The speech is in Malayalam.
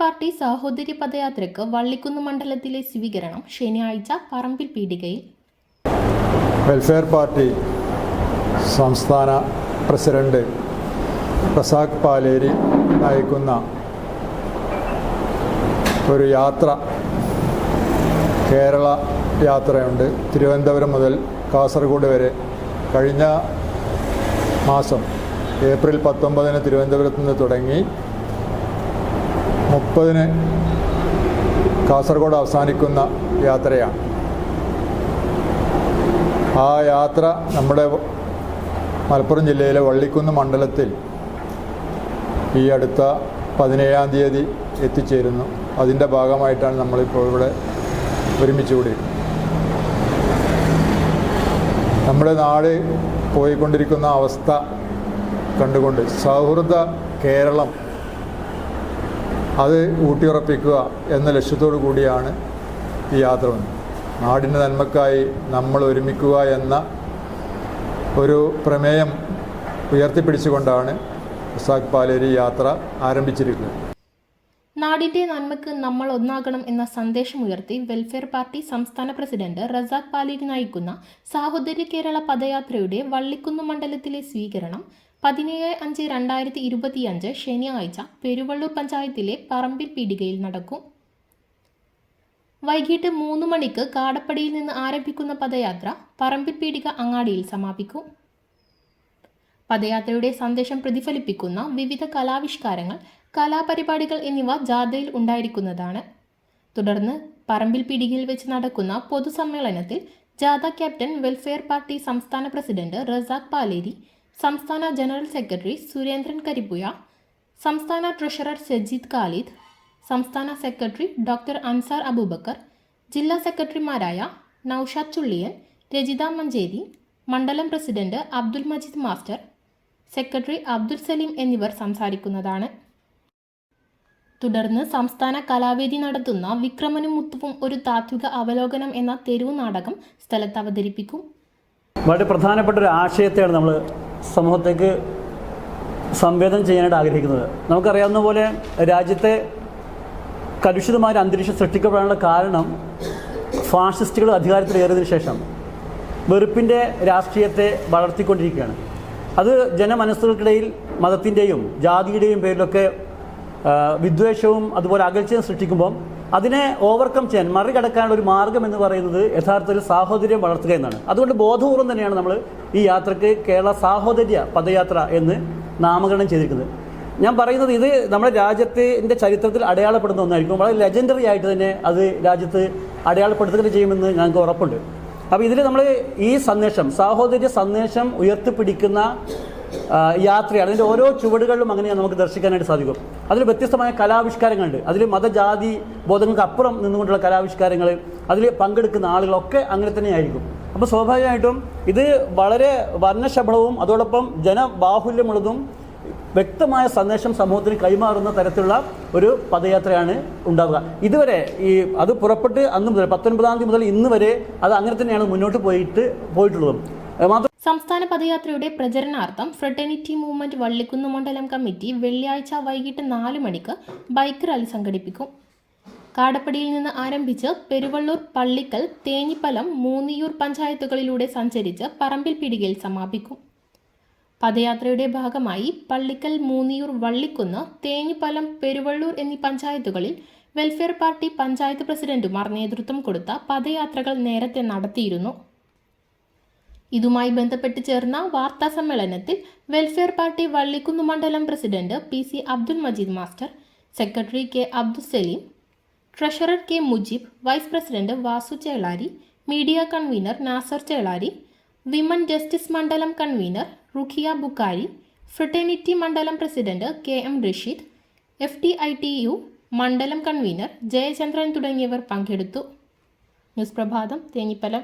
പാർട്ടി സാഹോദര്യ പദയാത്രയ്ക്ക് വള്ളിക്കുന്ന് മണ്ഡലത്തിലെ സ്വീകരണം ശനിയാഴ്ച പറമ്പിൽ പീടികയിൽ. വെൽഫെയർ പാർട്ടി സംസ്ഥാന പ്രസിഡന്റ് പ്രസാദ് പാലേരി നയിക്കുന്ന ഒരു യാത്ര കേരള യാത്രയുണ്ട്. തിരുവനന്തപുരം മുതൽ കാസർഗോഡ് വരെ. കഴിഞ്ഞ മാസം ഏപ്രിൽ പത്തൊമ്പതിന് തിരുവനന്തപുരത്ത് നിന്ന് തുടങ്ങി. മുപ്പതിന് കാസർഗോഡ് അവസാനിക്കുന്ന യാത്രയാണ്. ആ യാത്ര നമ്മുടെ മലപ്പുറം ജില്ലയിലെ വള്ളിക്കുന്ന് മണ്ഡലത്തിൽ ഈ അടുത്ത പതിനേഴാം തീയതി എത്തിച്ചേരുന്നു. അതിന്റെ ഭാഗമായിട്ടാണ് നമ്മളിപ്പോൾ ഇവിടെ ഒരുമിച്ച് കൂടിയിരിക്കുന്നത്. നമ്മുടെ നാട് പോയിക്കൊണ്ടിരിക്കുന്ന അവസ്ഥ കണ്ടുകൊണ്ട് സൗഹൃദ കേരളം അത് ഊട്ടിയുറപ്പിക്കുക എന്ന ലക്ഷ്യത്തോടു കൂടിയാണ് ഈ യാത്ര വന്നത്. നാടിന്റെ നന്മക്കായി നമ്മൾ ഒരുമിക്കുക എന്ന ഒരു പ്രമേയം ഉയർത്തിപ്പിടിച്ചുകൊണ്ടാണ് ഉസാഖ് പാലേരി യാത്ര ആരംഭിച്ചിരിക്കുന്നത്. നാടിന്റെ നന്മക്ക് നമ്മൾ ഒന്നാകണം എന്ന സന്ദേശം ഉയർത്തി വെൽഫെയർ പാർട്ടി സംസ്ഥാന പ്രസിഡന്റ് റസാഖ് പാലേരി നയിക്കുന്ന സാഹോദര്യ കേരള പദയാത്രയുടെ വള്ളിക്കുന്ന് മണ്ഡലത്തിലെ സ്വീകരണം പതിനേഴ് അഞ്ച് രണ്ടായിരത്തി ഇരുപത്തിയഞ്ച് ശനിയാഴ്ച പെരുവള്ളൂർ പഞ്ചായത്തിലെ പറമ്പിൽ പീടികയിൽ നടക്കും. വൈകിട്ട് മൂന്ന് മണിക്ക് കാടപ്പടിയിൽ നിന്ന് ആരംഭിക്കുന്ന പദയാത്ര പറമ്പിൽ പീടിക അങ്ങാടിയിൽ സമാപിക്കും. പദയാത്രയുടെ സന്ദേശം പ്രതിഫലിപ്പിക്കുന്ന വിവിധ കലാവിഷ്കാരങ്ങൾ കലാപരിപാടികൾ എന്നിവ ജാഥയിൽ ഉണ്ടായിരിക്കുന്നതാണ്. തുടർന്ന് പറമ്പിൽ പീടികയിൽ വെച്ച് നടക്കുന്ന പൊതുസമ്മേളനത്തിൽ ജാഥ ക്യാപ്റ്റൻ വെൽഫെയർ പാർട്ടി സംസ്ഥാന പ്രസിഡന്റ് റസാഖ് പാലേരി സംസ്ഥാന ജനറൽ സെക്രട്ടറി സുരേന്ദ്രൻ കരിപ്പുയ സംസ്ഥാന ട്രഷറർ സജീദ് ഖാലിദ് സംസ്ഥാന സെക്രട്ടറി ഡോക്ടർ അൻസാർ അബൂബക്കർ ജില്ലാ സെക്രട്ടറിമാരായ നൌഷാദ് ചുള്ളിയൻ രജിത മഞ്ചേരി മണ്ഡലം president Abdul Majeed master secretary Abdul Salim എന്നിവർ സംസാരിക്കുന്നതാണ്. തുടർന്ന് സംസ്ഥാന കലാവേദി നടത്തുന്ന വിക്രമനും മുത്തുവും ഒരു താത്വിക അവലോകനം എന്ന തെരുവ് നാടകം സ്ഥലത്ത് അവതരിപ്പിക്കും. വളരെ പ്രധാനപ്പെട്ട ഒരു ആശയത്തെയാണ് നമ്മൾ സമൂഹത്തേക്ക് സംവേദനം ചെയ്യാനായിട്ട് ആഗ്രഹിക്കുന്നത്. നമുക്കറിയാവുന്ന പോലെ രാജ്യത്തെ കലുഷിതമായ അന്തരീക്ഷം സൃഷ്ടിക്കപ്പെടാനുള്ള കാരണം ഫാഷിസ്റ്റുകൾ അധികാരത്തിലേറിയതിനു ശേഷം വെറുപ്പിന്റെ രാഷ്ട്രീയത്തെ വളർത്തിക്കൊണ്ടിരിക്കുകയാണ്. അത് ജനമനസ്സുകൾക്കിടയിൽ മതത്തിന്റെയും ജാതിയുടെയും പേരിലൊക്കെ വിദ്വേഷവും അതുപോലെ അകൽച്ചയും സൃഷ്ടിക്കുമ്പം അതിനെ ഓവർകം ചെയ്യാൻ മറികടക്കാനുള്ള ഒരു മാർഗം എന്ന് പറയുന്നത് യഥാർത്ഥത്തിൽ സാഹോദര്യം വളർത്തുക എന്നാണ്. അതുകൊണ്ട് ബോധപൂർവം തന്നെയാണ് നമ്മൾ ഈ യാത്രയ്ക്ക് കേരള സാഹോദര്യ പദയാത്ര എന്ന് നാമകരണം ചെയ്തിരിക്കുന്നത്. ഞാൻ പറയുന്നത് ഇത് നമ്മുടെ രാജ്യത്തിന്റെ ചരിത്രത്തിൽ അടയാളപ്പെടുന്ന ഒന്നായിരിക്കും. വളരെ ലെജൻഡറി ആയിട്ട് തന്നെ അത് രാജ്യത്ത് അടയാളപ്പെടുത്തുക ചെയ്യുമെന്ന് ഞങ്ങൾക്ക് ഉറപ്പുണ്ട്. അപ്പോൾ ഇതിൽ നമ്മൾ ഈ സന്ദേശം സാഹോദര്യ സന്ദേശം ഉയർത്തിപ്പിടിക്കുന്ന യാത്രയാണ്. അതിന്റെ ഓരോ ചുവടുകളിലും അങ്ങനെ നമുക്ക് ദർശിക്കാനായിട്ട് സാധിക്കും. അതിൽ വ്യത്യസ്തമായ കലാവിഷ്കാരങ്ങളുണ്ട്. അതിൽ മതജാതി ബോധങ്ങൾക്ക് അപ്പുറം നിന്നുകൊണ്ടുള്ള കലാവിഷ്കാരങ്ങൾ അതിൽ പങ്കെടുക്കുന്ന ആളുകളൊക്കെ അങ്ങനെ തന്നെയായിരിക്കും. അപ്പോൾ സ്വാഭാവികമായിട്ടും ഇത് വളരെ വർണശബളവും അതോടൊപ്പം ജനബാഹുല്യമുള്ളതും വ്യക്തമായ സന്ദേശം സമൂഹത്തിന് കൈമാറുന്ന തരത്തിലുള്ള ഒരു പദയാത്രയാണ് ഉണ്ടാവുക. ഇതുവരെ ഈ അത് പുറപ്പെട്ട് അന്ന് മുതൽ പത്തൊൻപതാം തീയതി മുതൽ ഇന്ന് വരെ അത് അങ്ങനെ തന്നെയാണ് മുന്നോട്ട് പോയിട്ട് പോയിട്ടുള്ളതും. മാത്രം സംസ്ഥാന പദയാത്രയുടെ പ്രചരണാർത്ഥം ഫ്രട്ടേണിറ്റി മൂവ്മെന്റ് വള്ളിക്കുന്ന് മണ്ഡലം കമ്മിറ്റി വെള്ളിയാഴ്ച വൈകിട്ട് നാല് മണിക്ക് ബൈക്ക് റാലി സംഘടിപ്പിക്കും. കാടപ്പടിയിൽ നിന്ന് ആരംഭിച്ച് പെരുവള്ളൂർ പള്ളിക്കൽ തേഞ്ഞിപ്പലം മൂന്നിയൂർ പഞ്ചായത്തുകളിലൂടെ സഞ്ചരിച്ച് പറമ്പിൽ പിടികയിൽ സമാപിക്കും. പദയാത്രയുടെ ഭാഗമായി പള്ളിക്കൽ മൂന്നിയൂർ വള്ളിക്കുന്ന് തേഞ്ഞിപ്പലം പെരുവള്ളൂർ എന്നീ പഞ്ചായത്തുകളിൽ വെൽഫെയർ പാർട്ടി പഞ്ചായത്ത് പ്രസിഡന്റുമാർ നേതൃത്വം കൊടുത്ത പദയാത്രകൾ നേരത്തെ നടത്തിയിരുന്നു. ഇതുമായി ബന്ധപ്പെട്ട് ചേർന്ന വാർത്താ സമ്മേളനത്തിൽ വെൽഫെയർ പാർട്ടി വള്ളിക്കുന്ന് മണ്ഡലം president P C Abdul Majeed master secretary K Abdul Salim treasurer K Mujeeb vice president Vasu Chelari media convener Nasar Chelari women justice മണ്ഡലം കൺവീനർ റുഖിയ ബുക്കാരി ഫ്രട്ടേണിറ്റി മണ്ഡലം president K M Rasheed F T I T U മണ്ഡലം കൺവീനർ ജയചന്ദ്രൻ തുടങ്ങിയവർ പങ്കെടുത്തു. ന്യൂസ് പ്രഭാതം തേഞ്ഞിപ്പലം